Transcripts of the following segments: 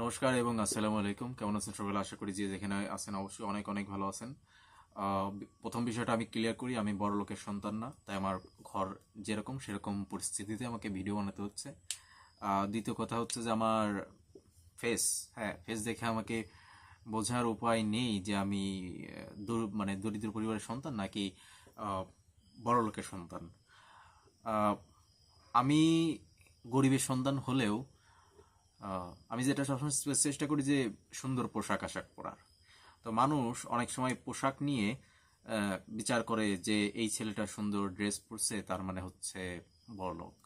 নমস্কার এবং আসসালামু আলাইকুম। কেমন আছেন সকালে? আশা করি যে যেখানে আছেন অবশ্যই অনেক অনেক ভালো আছেন। প্রথম বিষয়টা আমি ক্লিয়ার করি, আমি বড় লোকের সন্তান না, তাই আমার ঘর যেরকম সেরকম পরিস্থিতিতে আমাকে ভিডিও বানাতে হচ্ছে। দ্বিতীয় কথা হচ্ছে যে আমার ফেস হ্যাঁ ফেস দেখে আমাকে বোঝার উপায় নেই যে আমি মানে দরিদ্র পরিবারের সন্তান নাকি বড় লোকের সন্তান। আমি গরিবের সন্তান হলেও আমি যেটা সবসময় চেষ্টা করি যে সুন্দর পোশাক আশাক পরার। তো মানুষ অনেক সময় পোশাক নিয়ে বিচার করে যে এই ছেলেটা সুন্দর ড্রেস পরছে, তার মানে হচ্ছে বড়লোক।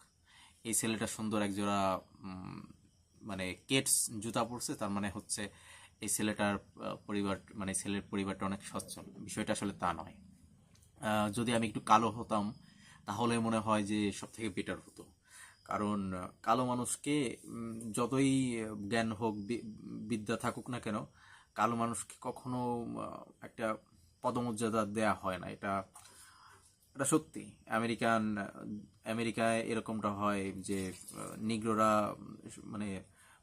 এই ছেলেটা সুন্দর একজোড়া মানে কেটস, জুতা পরছে, তার মানে হচ্ছে এই ছেলেটার পরিবার মানে ছেলের পরিবারটা অনেক সচ্ছল। বিষয়টা আসলে তা নয়। যদি আমি একটু কালো হতাম, তাহলে মনে হয় যে সব থেকে বেটার হতো। কারণ কালো মানুষকে যতই জ্ঞান হোক বিদ্যা থাকুক না কেন, কালো মানুষকে কখনো একটা পদমর্যাদা দেয়া হয় না। এটা এটা সত্যি। আমেরিকান আমেরিকায় এরকমটা হয় যে নিগ্রোরা মানে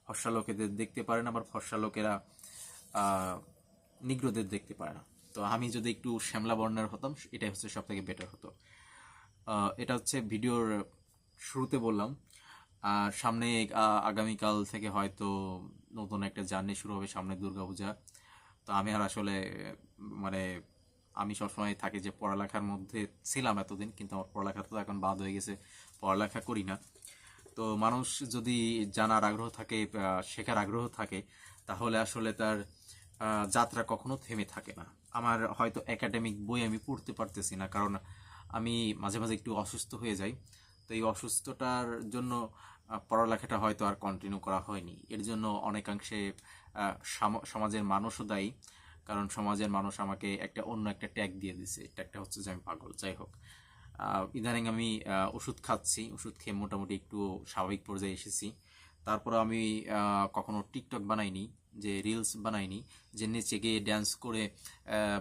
ফর্সা লোকেদের দেখতে পারে না, আবার ফর্সা লোকেরা নিগ্রোদের দেখতে পারে না। তো আমি যদি একটু শ্যামলা বর্ণের হতাম, এটাই হচ্ছে সব থেকে বেটার হতো এটা হচ্ছে ভিডিওর শুরুতে বললাম, আর সামনে আগামীকাল থেকে হয়তো নতুন একটা জার্নি শুরু হবে সামনে দুর্গাপূজা। তো আমি আর আসলে মানে আমি সবসময় থাকি যে পড়ালেখার মধ্যে ছিলাম এতদিন, কিন্তু আমার পড়ালেখা তো এখন বাদ হয়ে গেছে, পড়ালেখা করি না। তো মানুষ যদি জানার আগ্রহ থাকে শেখার আগ্রহ থাকে, তাহলে আসলে তার যাত্রা কখনো থেমে থাকে না। আমার হয়তো একাডেমিক বই আমি পড়তে পারতেছি না, কারণ আমি মাঝে মাঝে একটু অসুস্থ হয়ে যাই। তো এই অসুস্থতার জন্য পড়ালেখাটা হয়তো আর কন্টিনিউ করা হয়নি। এর জন্য অনেকাংশে সমাজের মানুষও দায়ী। কারণ সমাজের মানুষ আমাকে একটা, অন্য একটা ট্যাগ দিয়ে দিছে। ট্যাগটা হচ্ছে যে আমি পাগল, যাই হোক। ইদানিং আমি ওষুধ খাচ্ছি। ওষুধ খেয়ে মোটামুটি একটু স্বাভাবিক পর্যায়ে এসেছি। তারপর আমি কখনো টিকটক বানাইনি, যে রিলস বানাইনি, যে নিচে গিয়ে ড্যান্স করে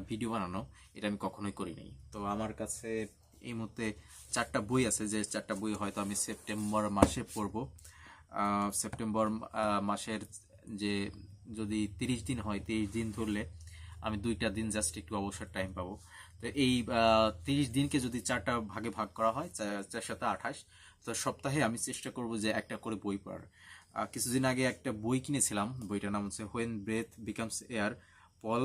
ভিডিও বানানো, এটা আমি কখনোই করিনি তো আমার কাছে এই মুহূর্তে চারটা বই আছে, যে চারটা বই হয়তো আমি সেপ্টেম্বর মাসে পড়ব। সেপ্টেম্বর মাসের যে যদি তিরিশ দিন হয়, তিরিশ দিন ধরলে আমি দুইটা দিন জাস্ট একটু অবসর টাইম পাবো। তো এই তিরিশ দিনকে যদি চারটা ভাগে ভাগ করা হয় চার সাথে আঠাশ, তো সপ্তাহে আমি চেষ্টা করব যে একটা করে বই পড়ার। কিছুদিন আগে একটা বই কিনেছিলাম, বইটার নাম হচ্ছে when breath becomes air Paul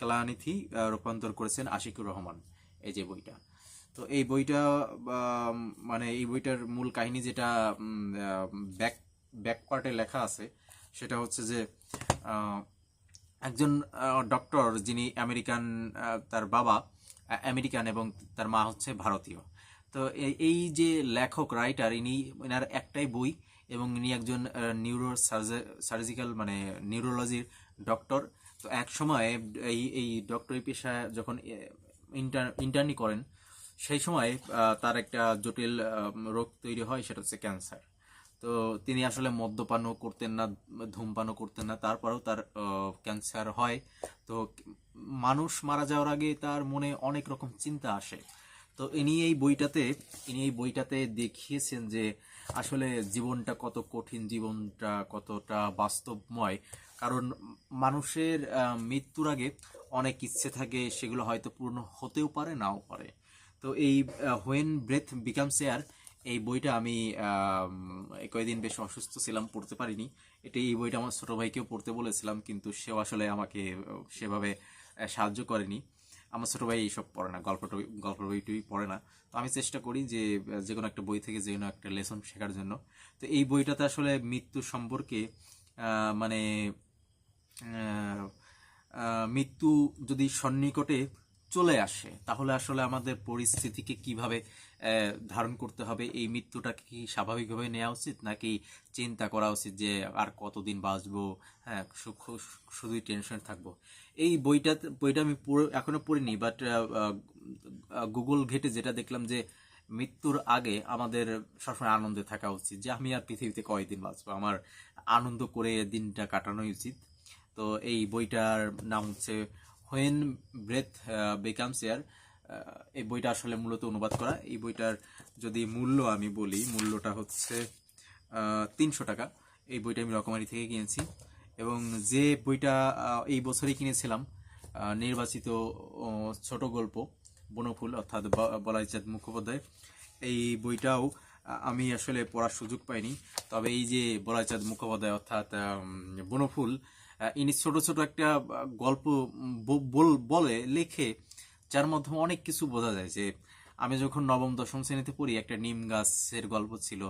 Kalanithi রূপান্তর করেছেন আশিকুর রহমান। এই যে বইটা। তো এই বইটা মানে এই বইটার মূল কাহিনী যেটা ব্যাক ব্যাক পার্টে লেখা আছে, সেটা হচ্ছে যে একজন ডক্টর যিনি আমেরিকান তার বাবা আমেরিকান এবং তার মা হচ্ছে ভারতীয়। তো এই- এই যে লেখক, রাইটার, ইনি এনার একটাই বই এবং ইনি একজন নিউরো সার্জিক্যাল মানে নিউরোলজির ডক্টর। তো এক সময় এই এই ডক্টরি পেশা যখন ইন্টার ইন্টার্নি করেন সেই সময় তার একটা জটিল রোগ তৈরি হয়, সেটা হচ্ছে ক্যান্সার। তো তিনি আসলে মদ্যপানও করতেন না, ধূমপানও করতেন না, তারপরেও তার ক্যান্সার হয়। তো মানুষ মারা যাওয়ার আগে তার মনে অনেক রকম চিন্তা আসে। তো ইনি এই বইটাতে, ইনি এই বইটাতে দেখিয়েছেন যে আসলে জীবনটা কত কঠিন, জীবনটা কতটা বাস্তবময়। কারণ মানুষের মৃত্যুর আগে অনেক ইচ্ছে থাকে, সেগুলো হয়তো পূর্ণ হতেও পারে, নাও পারে। তো এই হোয়েন ব্রেথ বিকামস এয়ার এই বইটা আমি কয়েকদিন বেশ অসুস্থ ছিলাম, পড়তে পারিনি। এটা এই বইটা আমার ছোটো ভাইকেও পড়তে বলেছিলাম, কিন্তু সেও আসলে আমাকে সেভাবে সাহায্য করেনি। আমার ছোট ভাই এইসব পড়ে না, গল্প গল্প বইটুই পড়ে না। তো আমি চেষ্টা করি যে যে কোনো একটা বই থেকে যে কোনো একটা লেসন শেখার জন্য। তো এই বইটাতে আসলে মৃত্যু সম্পর্কে মানে মৃত্যু যদি সন্নিকটে চলে আসে, তাহলে আসলে আমাদের পরিস্থিতিকে কীভাবে ধারণ করতে হবে? এই মৃত্যুটাকে কি স্বাভাবিকভাবে নেওয়া উচিত, নাকি চিন্তা করা উচিত যে আর কতদিন বাঁচবো? হ্যাঁ শুধুই টেনশন থাকব। এই বইটা বইটা আমি পুরো এখনও পড়িনি বাট গুগল ঘেটে যেটা দেখলাম যে মৃত্যুর আগে আমাদের সবসময় আনন্দে থাকা উচিত, যে আমি আর পৃথিবীতে কয়দিন বাঁচবো? আমার আনন্দ করে দিনটা কাটানোই উচিত। তো এই বইটার নাম হচ্ছে হোয়েন ব্রেথ বেকামস এয়ার এই বইটা আসলে মূলত অনুবাদ করা। এই বইটার যদি মূল্য আমি বলি, মূল্যটা হচ্ছে তিনশো টাকা। এই বইটা আমি রকমারি থেকে কিনেছি। এবং যে বইটা এই বছরই কিনেছিলাম নির্বাচিত ছোট গল্প, বনফুল, অর্থাৎ বলাইচাঁদ মুখোপাধ্যায়, এই বইটাও আমি আসলে পড়ার সুযোগ পাইনি। তবে এই যে বলাইচাঁদ মুখোপাধ্যায়, অর্থাৎ বনফুল ইনি ছোট ছোট একটা গল্প বলে লেখে, যার মাধ্যমে অনেক কিছু বোঝা যায় যে, আমি যখন নবম, দশম শ্রেণীতে পড়ি, একটা নিম গাছের গল্প ছিল।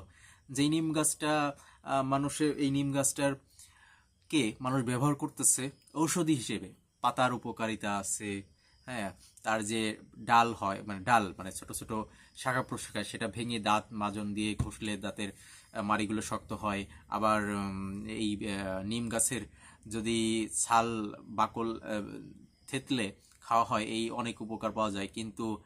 যেই নিম গাছটা মানুষের এই নিম গাছটার কে মানুষ ব্যবহার করতেছে, ঔষধি হিসেবে। পাতার উপকারিতা আছে হ্যাঁ তার যে ডাল হয় মানে ডাল মানে ছোট ছোট শাখা প্রশাখা সেটা ভেঙে দাঁত মাজন দিয়ে ঘষলে দাঁতের মাড়িগুলো শক্ত হয়। আবার এই নিম গাছের যদি ছাল, বাকল থেতলে খাওয়া হয়, এই অনেক উপকার পাওয়া যায়। কিন্তু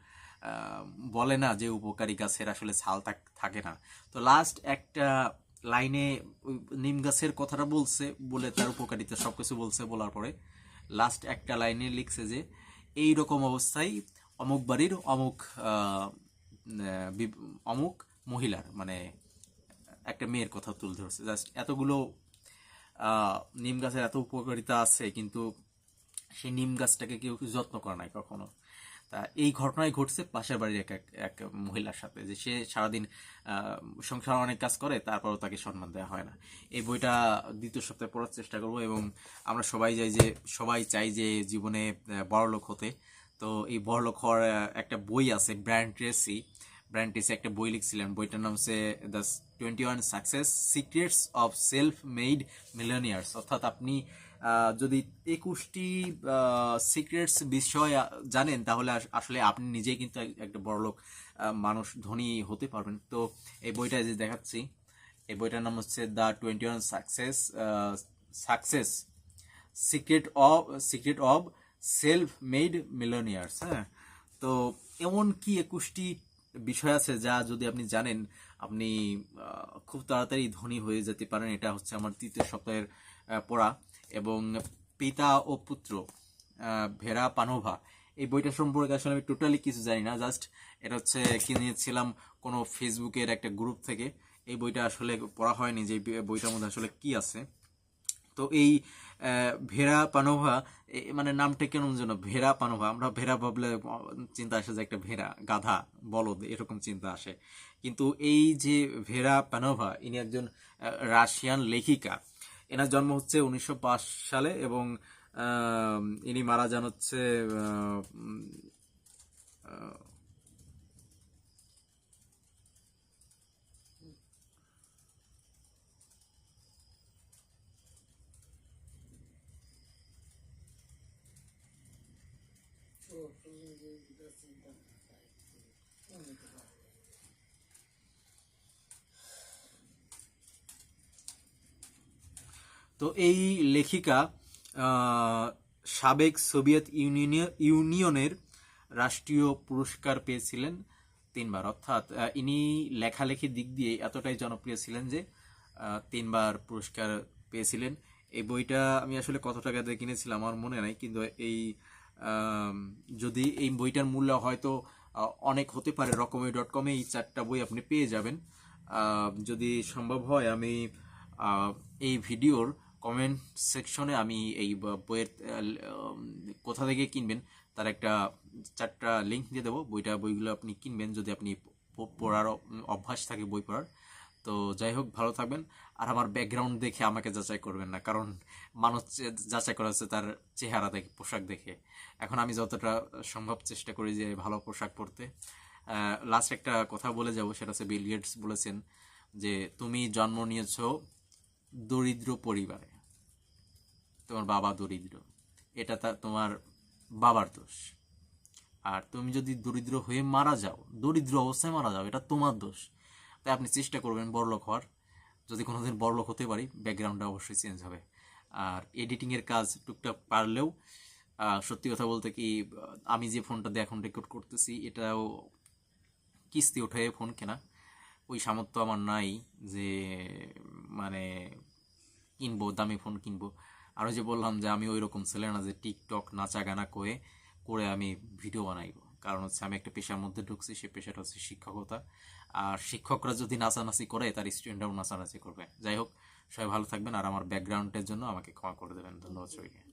বলে না যে উপকারী গাছের আসলে ছাল থাক- না। তো লাস্ট একটা লাইনে নিম গাছের কথাটা বলছে, বলে তার উপকারিতা সবকিছু বলছে বলার পরে। লাস্ট একটা লাইনে লিখছে যে, এই রকম অবস্থায় অমুক বাড়ির অমুক অমুক মহিলার মানে একটা মেয়ের কথা তুলে ধরছে। জাস্ট এতগুলো নিম গাছের এত উপকারিতা আছে, কিন্তু সেই নিম গাছটাকে কেউ যত্ন করে নাই কখনো। তা এই ঘটনাই ঘটছে পাশের বাড়ির এক এক- মহিলার সাথে, যে সে সারাদিন সংসার অনেক কাজ করে, তারপরও তাকে সম্মান দেওয়া হয় না। এই বইটা দ্বিতীয় সপ্তাহে পড়ার চেষ্টা করব এবং আমরা সবাই চাই যে, সবাই চাই যে জীবনে বড়লোক হতে। তো এই বড়লোক হওয়ার একটা বই আছে, ব্র্যান্ড ট্রেসি। ব্র্যান্ড ট্রেসি একটা বই লিখছিলেন। বইটার নাম হচ্ছে the twenty one success secrets of self made millionaires অর্থাৎ আপনি যদি একুশটি সিক্রেটস বিষয় জানেন, তাহলে আসলে আপনি নিজেই কিন্তু এক- একটা বড়লোক মানুষ, ধনী হতে পারবেন। তো এই বইটা যে দেখাচ্ছি, এই বইটার নাম হচ্ছে the twenty one success success secret of secret of self made millionaires হ্যাঁ? তো এমন কি একুশটি বিষয় আছে যা যদি আপনি জানেন, আপনি খুব তাড়াতাড়ি ধনী হয়ে যেতে পারেন। এটা হচ্ছে আমার তৃতীয় সপ্তাহের পড়া। এবং পিতা ও পুত্র ভেরা পানোভা, এই বইটা সম্পর্কে আসলে আমি টোটালি কিছু জানি না। জাস্ট এটা হচ্ছে কিনেছিলাম কোনো ফেসবুকের একটা গ্রুপ থেকে। এই বইটা আসলে পড়া হয়নি যে বইটার মধ্যে আসলে কি আছে। তো এই ভেরা পানোভা মানে নামটা কেমন যেন? ভেরা পানোভা। আমরা ভেরা ভাবলে চিন্তা আসে যে একটা ভেরা গাধা, বলদ, এরকম চিন্তা আসে। কিন্তু এই যে ভেরা পানোভা, ইনি একজন রাশিয়ান লেখিকা। এনার জন্ম হচ্ছে উনিশশো পাঁচ সালে এবং ইনি মারা যান হচ্ছে তো এই লেখিকা সাবেক সোভিয়েত ইউনিয়নে- ইউনিয়নের রাষ্ট্রীয় পুরস্কার পেয়েছিলেন তিনবার। অর্থাৎ ইনি লেখালেখির দিক দিয়ে এতটাই জনপ্রিয় ছিলেন যে তিনবার পুরস্কার পেয়েছিলেন। এই বইটা আমি আসলে কত টাকা দিয়ে কিনেছিলাম আমার মনে নাই, কিন্তু এই যদি এই বইটার মূল্য হয়তো অনেক হতে পারে রকমে ডট কমে এই চারটা বই আপনি পেয়ে যাবেন। যদি সম্ভব হয়, আমি এই ভিডিওর কমেন্ট সেকশনে আমি এই বইয়ের কোথা থেকে কিনবেন, তার একটা চারটা লিঙ্ক দিয়ে দেবো। বইটা, বইগুলো আপনি কিনবেন, যদি আপনি পড়ার অভ্যাস থাকে বই পড়ার। তো যাই হোক, ভালো থাকবেন। আর আমার ব্যাকগ্রাউন্ড দেখে আমাকে যাচাই করবেন না, কারণ মানুষ যাচাই করা হচ্ছে তার চেহারা দেখে, পোশাক দেখে। এখন আমি যতটা সম্ভব চেষ্টা করি যে ভালো পোশাক পরতে। লাস্ট একটা কথা বলে যাব, সেটা হচ্ছে বিল গেটস বলেছেন যে, তুমি জন্ম নিয়েছো দরিদ্র পরিবারে। তোমার বাবা দরিদ্র। এটা তা, তোমার বাবার দোষ। আর তুমি যদি দরিদ্র হয়ে মারা যাও, দরিদ্র অবস্থায় মারা যাও, এটা তোমার দোষ। তাই আপনি চেষ্টা করবেন বড়লোক হওয়ার। যদি কোনোদিন বড়লোক হতে পারি ব্যাকগ্রাউন্ডটা অবশ্যই চেঞ্জ হবে। আর এডিটিংয়ের কাজ টুকটাক পারলেও সত্যি কথা বলতে কি আমি যে ফোনটা দিয়ে এখন রেকর্ড করতেছি, এটাও কিস্তি উঠে ফোন কেনা। ওই সামর্থ্য আমার নাই যে মানে কিনবো, দামি ফোন কিনবো। আরও যে বললাম যে, আমি ওই রকম ছেলে না যে টিকটক নাচা গানা করে করে আমি ভিডিও বানাইবো। কারণ হচ্ছে আমি একটা পেশার মধ্যে ঢুকছি, সে পেশাটা হচ্ছে শিক্ষকতা। আর শিক্ষকরা যদি নাচানাচি করে, তার স্টুডেন্টরাও নাচানাচি করবে। যাই হোক, সবাই ভালো থাকবেন আর আমার ব্যাকগ্রাউন্ডের জন্য আমাকে ক্ষমা করে দেবেন। ধন্যবাদ সবাইকে।